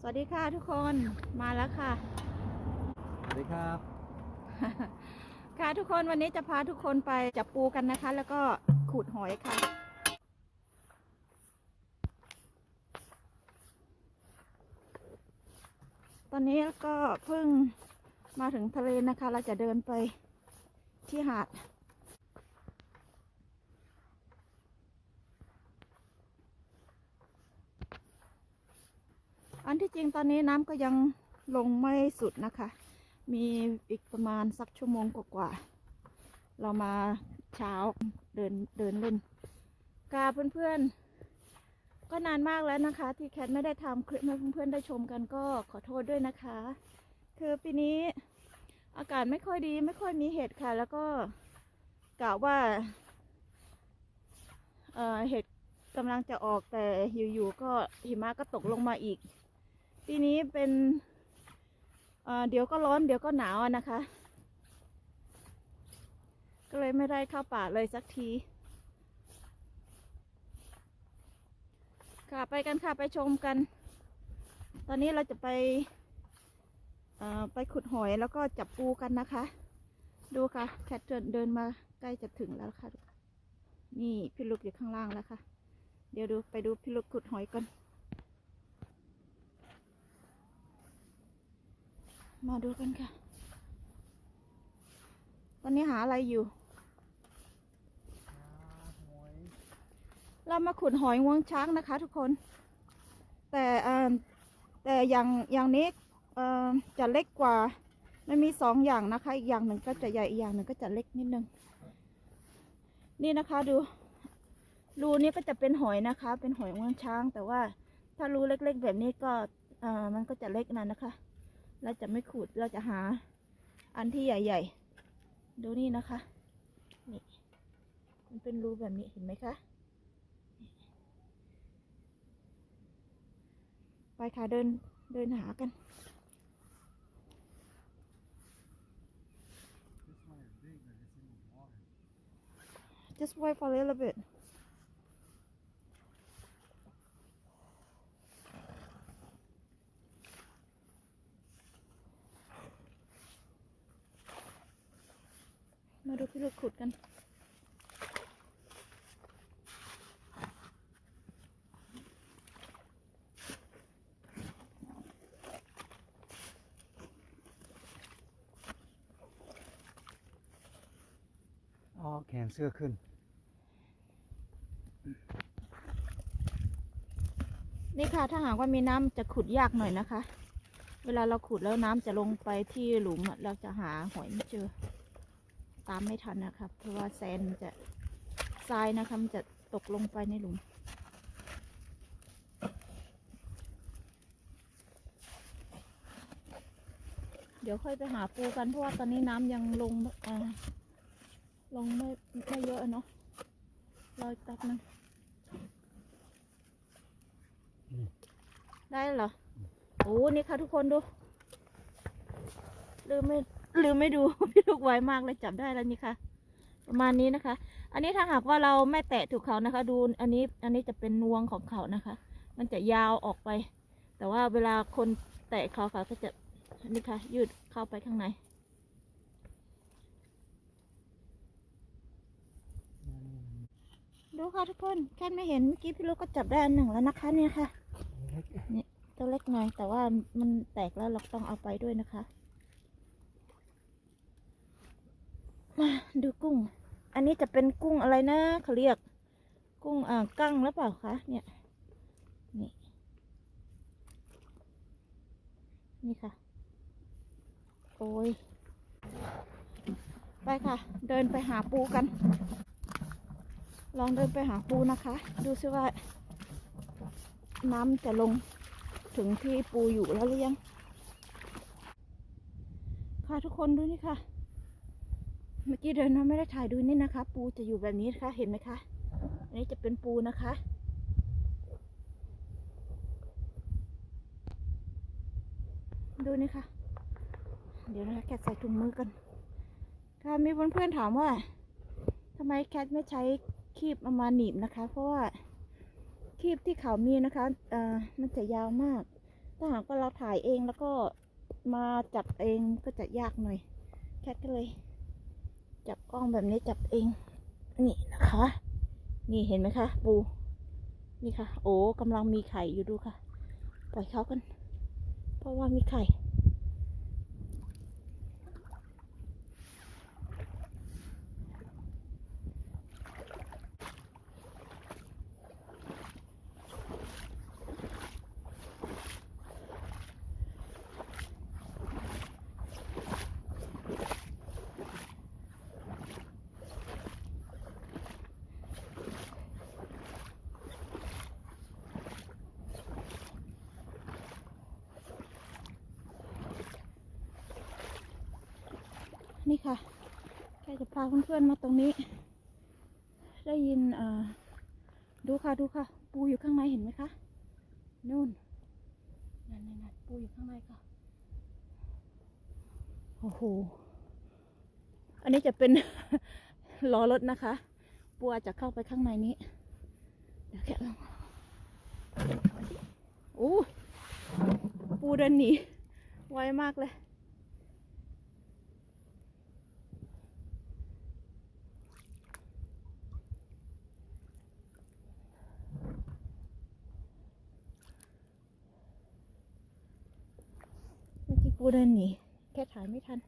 สวัสดีค่ะทุกคนมาแล้วค่ะ สวัสดีครับ ค่ะทุกคนวันนี้จะพาทุกคนไปจับปูกันนะคะ แล้วก็ขูดหอยค่ะ ตอนนี้ก็เพิ่งมาถึงทะเลนะคะ เราจะเดินไปที่หาด อันที่จ ริงตอนนี้น้ำก็ยังลงไม่สุดนะคะ มีอีกประมาณสักชั่วโมงกว่าๆเรามาเช้าเดินเดินเล่นกาเพื่อนๆ ก็นานมากแล้วนะคะ ที่แคทไม่ได้ทำคลิปให้เพื่อนๆได้ชมกันก็ขอโทษด้วยนะคะ คือปีนี้อากาศไม่ค่อยดีไม่ค่อยมีเห็ดค่ะ แล้วก็กะว่าเอ่อเห็ดกำลังจะออกแต่อยู่ๆก็หิมะก็ตกลงมาอีก ปีนี้เป็นเเดี๋ยวก็ร้อนเดี๋ยวก็หนาวนะคะ ก็เลยไม่ได้เข้าป่าเลยสักที ค่ะไปกันค่ะไปชมกัน ตอนนี้เราจะไปไปขุดหอยแล้วก็จับปูกันนะคะ ดูค่ะแคทเดินเดินมาใกล้จะถึงแล้วค่ะ นี่พี่ลูกอยู่ข้างล่างแล้วค่ะ เดี๋ยวดูไปดูพี่ลูกขุดหอยก่อน มาดูกันค่ะ ตอนนี้หาอะไรอยู่ เรามาขุดหอยงวงช้างนะคะ ทุกคน แต่แต่อย่างอย่างนี้จะเล็กกว่า มันมีสองอย่างนะคะ อีกอย่างหนึ่งก็จะใหญ่ อีกอย่างหนึ่งก็จะเล็กนิดนึง นี่นะคะดู รูนี้ก็จะเป็นหอยนะคะ เป็นหอยงวงช้าง แต่ว่าถ้ารูเล็ก ๆ แบบนี้ก็มันก็จะเล็กนะนะคะ เราจะไม่ขูดเราจะหาอันที่ใหญ่ ๆ ดูนี่นะคะ นี่ มันเป็นรูแบบนี้เห็นไหมคะไปค่ะเดินเดินหากัน just wait for a little bit มาดูพี่ลูกขุดกัน อ๋อ แขนเสื้อขึ้น นี่ค่ะ ถ้าหากว่ามีน้ำจะขุดยากหน่อยนะคะ เวลาเราขุดแล้วน้ำจะลงไปที่หลุมอะเราจะหาหอยไม่เจอ ตามไม่ทันนะคะเพราะว่าแซนมันจะทรายนะคะมันจะตกลงไปในหลุม เดี๋ยวค่อยไปหาปูกันเพราะว่าตอนนี้น้ำยังลงเอ่อลงไม่ไม่เยอะอะเนาะรออีกแป๊บนึงนี่ได้เหรอโอ้นี่ค่ะทุกคนดูลืมไม่ ลืมไม่ดูพี่ลูกไวมากเลยจับได้แล้วนี่ค่ะ ประมาณนี้นะคะ อันนี้ถ้าหากว่าเราไม่แตะถูกเขานะคะ ดูอันนี้อันนี้จะเป็นนวงของเขานะคะ มันจะยาวออกไป แต่ว่าเวลาคนแตะเขาเขาก็จะนี่ค่ะ ยืดเข้าไปข้างในดูค่ะทุกคนแค่ไม่เห็นเมื่อกี้พี่ลูกก็จับได้อันหนึ่งแล้วนะคะเนี่ยค่ะตัวเล็กหน่อยแต่ว่ามันแตกแล้วเราต้องเอาไปด้วยนะคะ มาดูกุ้ง อันนี้จะเป็นกุ้งอะไรนะเขาเรียก กุ้งอ่ากั้งหรือเปล่าคะเนี่ยนี่นี่ค่ะ โอ้ยไปค่ะ เดินไปหาปูกัน ลองเดินไปหาปูนะคะ ดูซิว่า น้ำจะลงถึงที่ปูอยู่แล้วหรือยัง ค่ะทุกคนดูนี่ค่ะ เมื่อกี้เดินมาไม่ได้ถ่ายดูนี่นะคะ ปูจะอยู่แบบนี้นะคะเห็นไหมคะ อันนี้จะเป็นปูนะคะ ดูนี่ค่ะ เดี๋ยวนะคะแคทใส่ถุงมือกันค่ะมีเพื่อนๆถามว่าทำไมแคทไม่ใช้คีบเอามาหนีบนะคะ เพราะว่าคีบที่เขามีนะคะเอ่อมันจะยาวมาก ถ้าหากว่าเราถ่ายเองแล้วก็มาจับเองก็จะยากหน่อย แคทก็เลย จับกล้องแบบนี้จับเอง นี่นะคะ นี่เห็นไหมคะ ปู นี่ค่ะ โอ้กำลังมีไข่อยู่ดูค่ะ ปล่อยเขากัน เพราะว่ามีไข่ นี่ค่ะ แค่จะพาเพื่อนๆมาตรงนี้ ได้ยินอ่อดูค่ะดูค่ะ ปูอยู่ข้างในเห็นไหมคะนู่นนั่นนั่นปูอยู่ข้างในค่ะ โอ้โห อันนี้จะเป็นล้อรถนะคะ ปูอาจจะเข้าไปข้างในนี้ เดี๋ยวแกลองโอ้ปูเดินหนีไวมากเลย เมื่อกี้กูเดินหนีแค่ถ่ายไม่ทัน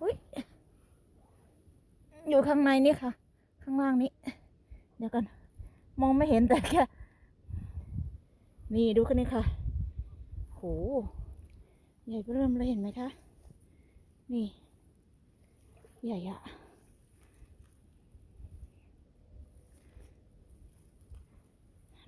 อยอยู่ข้างในนี่ค่ะ ข้างล่างนี้ เดี๋ยวกัน มองไม่เห็นแต่แค่ นี่ดูกันนี่ค่ะ โห ใหญ่เริ่มเลยเห็นไหมคะ นี่ ใหญ่อะ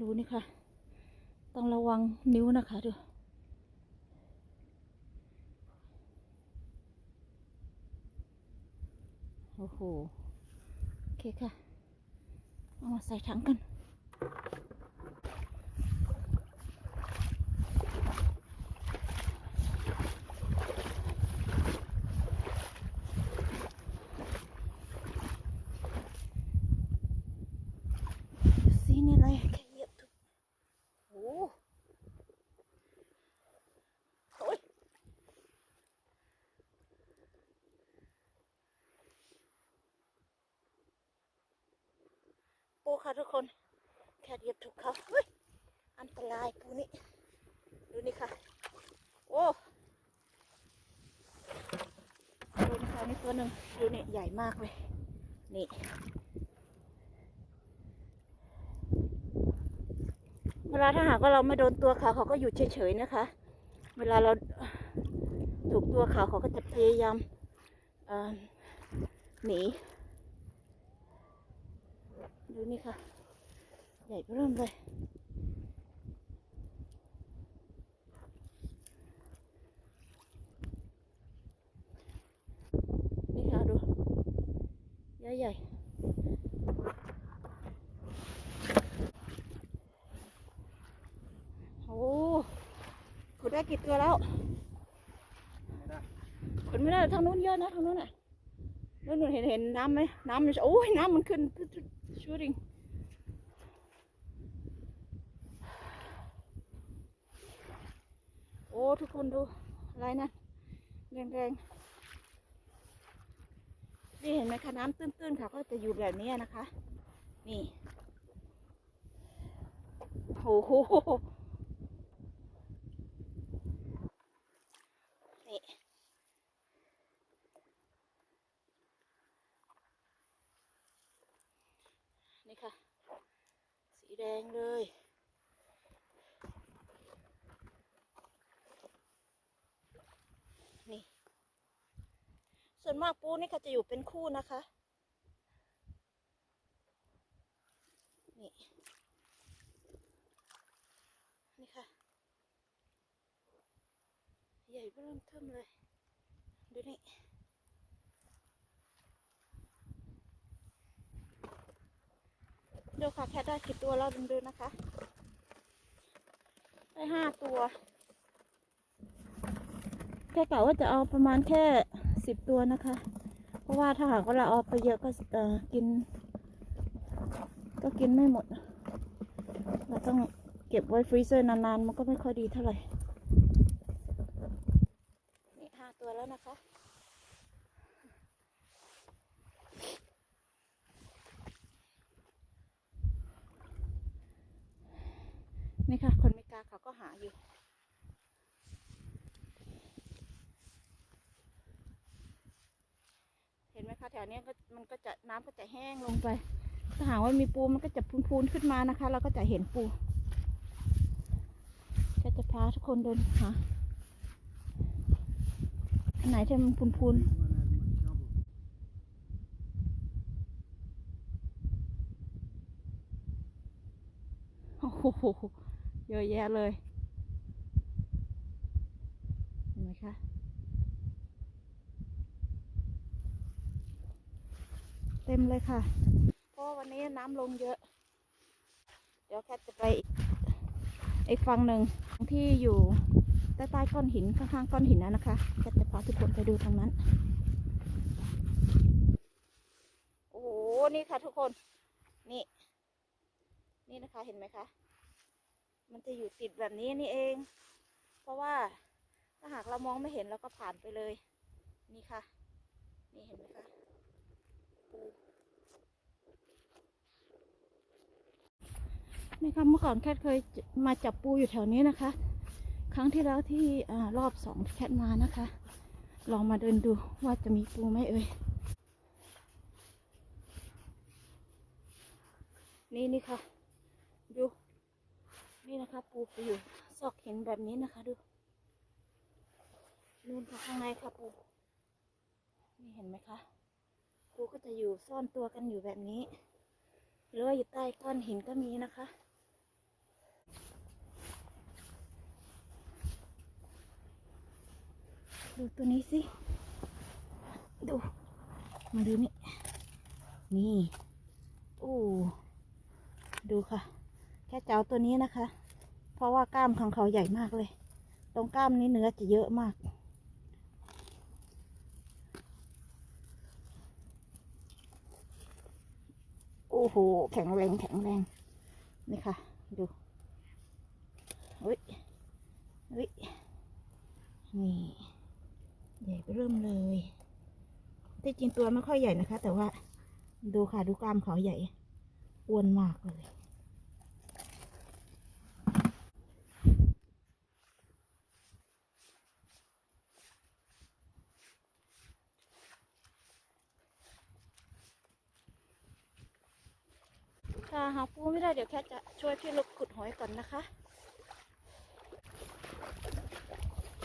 ดูนี่ค่ะ ต้องระวังนิ้วนะคะดูโอ้โห โอเคค่ะ เอามาใส่ถังกัน สีนี่อะไรแค่เหยียบถูกโอ้โอ้ย ปูค่ะทุกคน แค่เหยียบถูกเขาเฮ้ยอันตรายปูนี่ดูนี่ค่ะ โอ้ดูนี่ค่ะนี่ตัวหนึ่งดูนี่ใหญ่มากเลย นี่เวลาถ้าหากว่าเราไม่โดนตัวเขาเขาก็อยู่เฉยๆนะคะ เวลาเราถูกตัวเขาเขาก็จะพยายามหนี ดูนี่ค่ะ ใหญ่เริ่มเลย นี่ค่ะดูใหญ่ใหญ่ๆโอ้ขุดได้กี่ตัวแล้วไม่ได้ขุดไม่ได้ทางนู้นเยอะนะทางนู้นอะนู้นนู้นเห็นเห็นน้ำไหมน้ำมันโอ้ยน้ำมันขึ้น ชูดิงโอ้ทุกคนดูอะไรนะแดงๆนี่เห็นไหมคะน้ำตื้นๆค่ะ ก็จะอยู่แบบนี้นะคะ นี่โอ้โหนี่ นี่ค่ะ สีแด งเลย นี่ ส่วนมากปูนี่ก็จะอยู่เป็นคู่นะคะ นี่ นี่ค่ะ ใหญ่เริ่มเทิมเลย ดูนี่ ดูค่ะแค่ ได้กี่ตัวเราดูดูนะคะ ได้ห้าตัว แค่กะว่าจะเอาประมาณแค่สิบตัวนะคะ เพราะว่าถ้าหากว่าเราเอาไปเยอะก็เออกิน ก็กินไม่หมด เราต้องเก็บไว้ฟรีเซอร์นานๆ มันก็ไม่ค่อยดีเท่าไหร่ นี่ห้าตัวแล้วนะคะ นี่ค่ะ คนไม่กล้าเขาก็หาอยู่ เห็นไหมคะแถวเนี้ยก็มันก็จะน้ำก็จะ แห้งลงไป ถ้าหากว่ามีปูมันก็จะพูนๆขึ้นมานะคะ เราก็จะเห็นปูก็จะพาทุกคนเดินหาอันไหนที่มันพูนๆโอ้โหเยอะแยะเลย เห็นไหมคะ เต็มเลยค่ะ เพราะวันนี้น้ำลงเยอะ เดี๋ยวแคทจะไปอีกฝั่งหนึ่งที่อยู่ใต้ใต้ก้อนหินข้างๆก้อนหินนะนะคะแคทจะพาทุกคนไปดูทางนั้น โอ้โห นี่ค่ะทุกคน นี่ นี่นะคะเห็นไหมคะ มันจะอยู่ติดแบบนี้นี่เอง เพราะว่าถ้าหากเรามองไม่เห็นเราก็ผ่านไปเลย นี่ค่ะ นี่เห็นไหมคะ นี่ค่ะเมื่อก่อนแคทเคยมาจับปูอยู่แถวนี้นะคะ ครั้งที่แล้วที่อรอบสองแคทมานะคะ ลองมาเดินดูว่าจะมีปูไหมเอ่ยนี่นี่ค่ะ ดูนี่นะคะ ปูไปอยู่ซอกเหินแบบนี้นะคะดูนู่นค่ะข้างในค่ะปูนี่เห็นไหมคะ ปูก็จะอยู่ซ่อนตัวกันอยู่แบบนี้ หรือว่าอยู่ใต้ก้อนหินก็มีนะคะ ดูตัวนี้สิ ดู มาดูนี่ นี่โอ้ดูค่ะ แค่เจ้าตัวนี้นะคะ เพราะว่ากล้ามของเขาใหญ่มากเลย ตรงกล้ามนี้เนื้อจะเยอะมาก อ้โห แข็งแรงแข็งแรง นี่ค่ะ ดูอุ้ยอุ้ยนี่ใหญ่ไปเริ่มเลยที่จริงตัวไม่ค่อยใหญ่นะคะ แต่ว่า ดูค่ะ ดูกล้ามเขาใหญ่อ้วนมากเลย ถ้าหาปูไม่ได้ เดี๋ยวแค่จะช่วยพี่ลูกขุดหอยก่อนนะคะ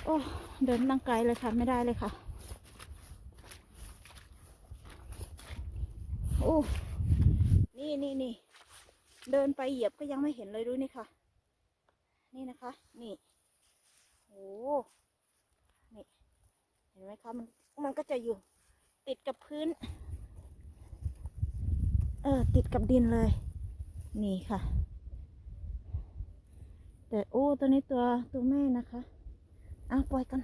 โอ้ เดินนั่งไกลเลยค่ะ ไม่ได้เลยค่ะ โอ้ นี่นี่นี่ เดินไปเหยียบก็ยังไม่เห็นเลยดูนี่ค่ะ นี่นะคะ นี่ โอ้นี่ เห็นไหมคะ มัน มันก็จะอยู่ติดกับพื้น เออ ติดกับดินเลย นี่ค่ะ แต่โอ้ตัวนี้ตัวตัวแม่นะคะอะปล่อยกัน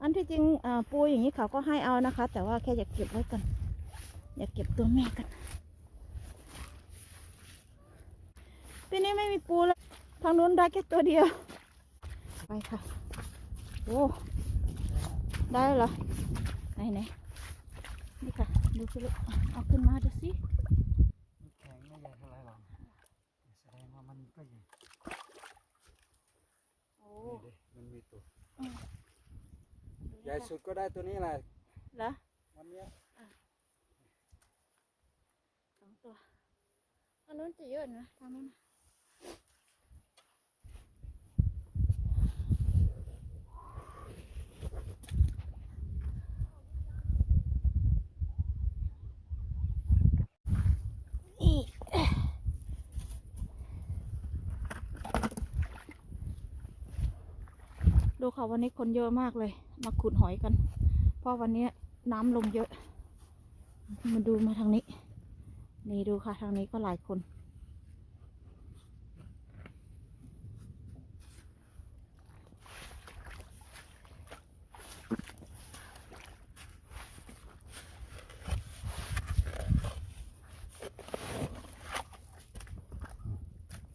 อันที่จริงปูอย่างนี้เขาก็ให้เอานะคะ แต่ว่าแค่อยากเก็บไว้กัน อยากเก็บตัวแม่กันปีนี้ไม่มีปูแล้วทางนู้นได้แค่ตัวเดียว ไปค่ะ โอ้ ได้เหรอ ไหนไหน นี่ค่ะ ดูสิลูกเอาขึ้นมาดูสิมันแข็งไม่ใหญ่เท่าไรหรอกแสดงว่ามันก็ใหญ่โอ้นี่ดิมันมีตัวอืมใหญ่สุดก็ได้ตัวนี้แหละเหรอวันเนี้ยสองตัวทางนู้นจะเยอะนะทางนู้นน่ะนี่ ค่ะ วันนี้คนเยอะมากเลย มาขุดหอยกัน เพราะวันนี้น้ำลงเยอะ มาดูมาทางนี้ นี่ดูค่ะ ทางนี้ก็หลายคน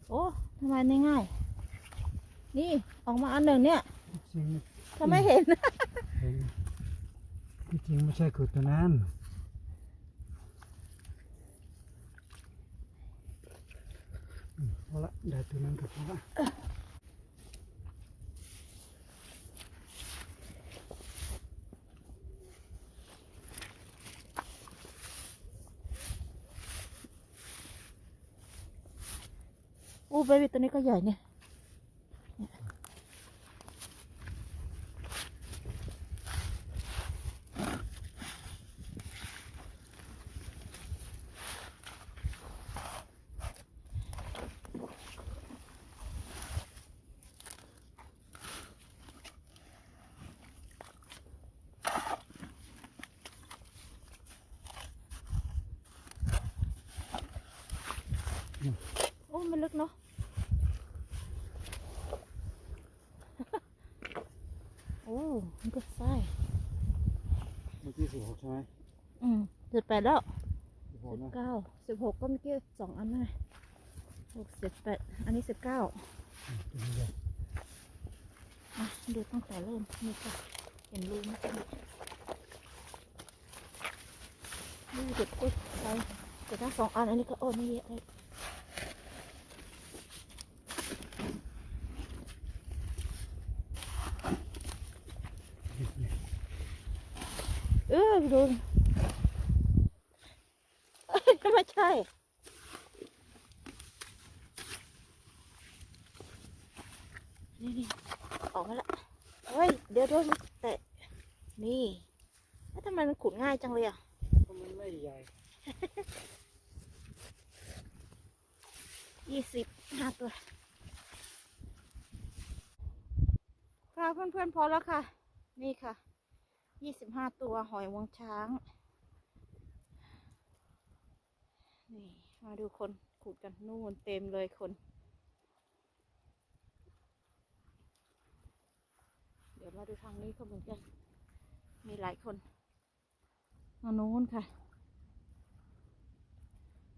โอ้ทำไมง่าย นี่ ออกมาอันหนึ่งเนี่ย ริงถ้าไม่เห็น เห็นที่จริงไม่ใช่ขุดตัวนั้นอืมพอละได้ตัวนั้นก็พอละโอ้เบบี้ตัวนี้ก็ใหญ่เนี่ย โอ้ไม่ลึกเนาะ โอ้มันก็ไส้เมื่อกี้สิบหกใช่ไหมอืมสิบแปดแล้วสิบหกสิบนะเก้าสิบหกก็เมื่อกี้สองอันเลยหกสิบแปดอันนี้สิบเก้าอืมตัวนี้ใหญ่อะดูตั้งแต่เริ่มนี่ค่ะเห็นรูไหมคะนี่เด็ดปุ๊บไปแต่ถ้าสองอันอันนี้ก็โอ้ไม่เยอะเลย เออโดนเอ้ยไม่ใช่ นี่นี่ออกมาละเฮ้ย เดี๋ยวโดนแตะนี่แล้วทำไมมันขุดง่ายจังเลยอะเพราะมันไม่ใหญ่ยี่สิบห้าตัวค่ะเพื่อนๆพอแล้วค่ะ นี่ค่ะ ยี่สิบห้าตัวหอยวงช้าง นี่ มาดูคนขุดกันนู่นเต็มเลยคน เดี๋ยวมาดูทางนี้ก็เหมือนกัน มีหลายคนทางโน้นค่ะ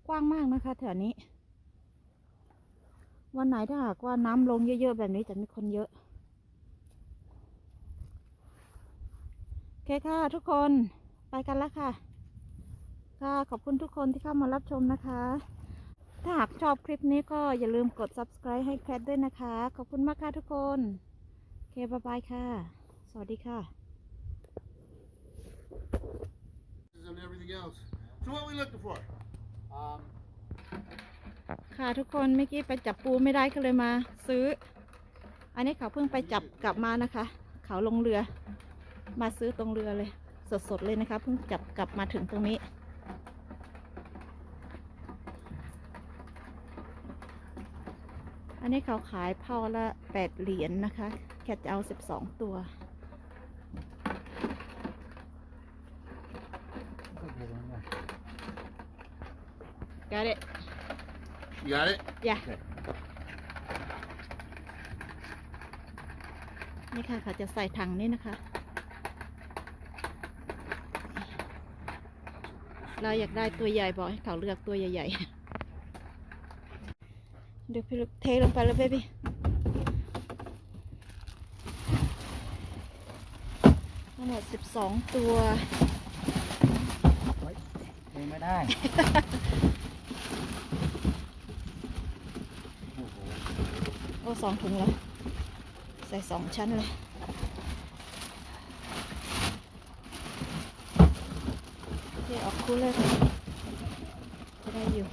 กว้างมากนะคะแถวนี้ วันไหนถ้าหากว่าน้ำลงเยอะๆแบบนี้จะมีคนเยอะ โอ เคค่ะทุกคนไปกันแล้วค่ะ ค่ะขอบคุณทุกคนที่เข้ามารับชมนะคะ ถ้าหากชอบคลิปนี้ก็อย่าลืมกด subscribe ให้แคทด้วยนะคะ ขอบคุณมากค่ะทุกคนโอเคบายบายค่ะ สวัสดีค่ะ and everything else. So what we looking for? อ่าค่ะทุกคนเมื่อกี้ไปจับปูไม่ได้ก็เลยมาซื้อ อันนี้เขาเพิ่งไปจับกลับมานะคะ เขาลงเรือ มาซื้อตรงเรือเลย สดๆเลยนะคะเพิ่งจับกลับมาถึงตรงนี้ อันนี้เขาขายเผาละแปดเหรียญนะคะ แค่จะเอาสิบสองตัวก็เดี๋ยวมันว่า Got it You got it? อย่านี่ค่ะเขาจะใส่ถังนี่นะคะ เราอยากได้ตัวใหญ่บอกให้เขาเลือกตัวใหญ่ๆ เดี๋ยวพี่ลูกเทลงไปแล้วเบบี้ทั้งหมดสิบสองตัวเองไม่ได้โอ้โหโอ้สองถุงแล้ว ใส่สองชั้นเลย โอเคออกคู่เลยค่ะจะได้อยู่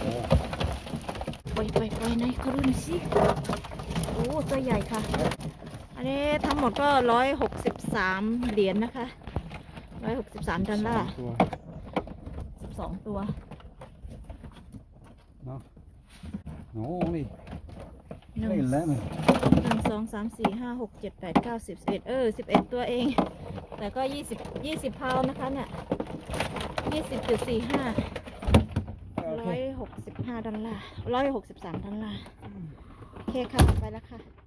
โอ้โหปล่อยปล่อยปล่อยไหนเขาดูหน่อยสิโอ้ตัวใหญ่ค่ะ อันนี้ทั้งหมดก็ร้อยหกสิบสามเหรียญนะคะร้อยหกสิบสามดอลลาร์ตัวสิบสองตัวเนาะโอ้นี่หนึ่งเล่นแล้วมันหนึ่งสองสามสี่ห้าหกเจ็ดแปดเก้าสิบสิบเอ็ดเออสิบเอ็ดตัวเอง แต่ก็ยี่สิบยี่สิบพาวนะคะเนี่ยยี่สิบจุดสี่ห้าโอเคร้อยหกสิบห้าดอลลาร์ร้อยหกสิบสามดอลลาร์โอเคค่ะไปแล้วค่ะ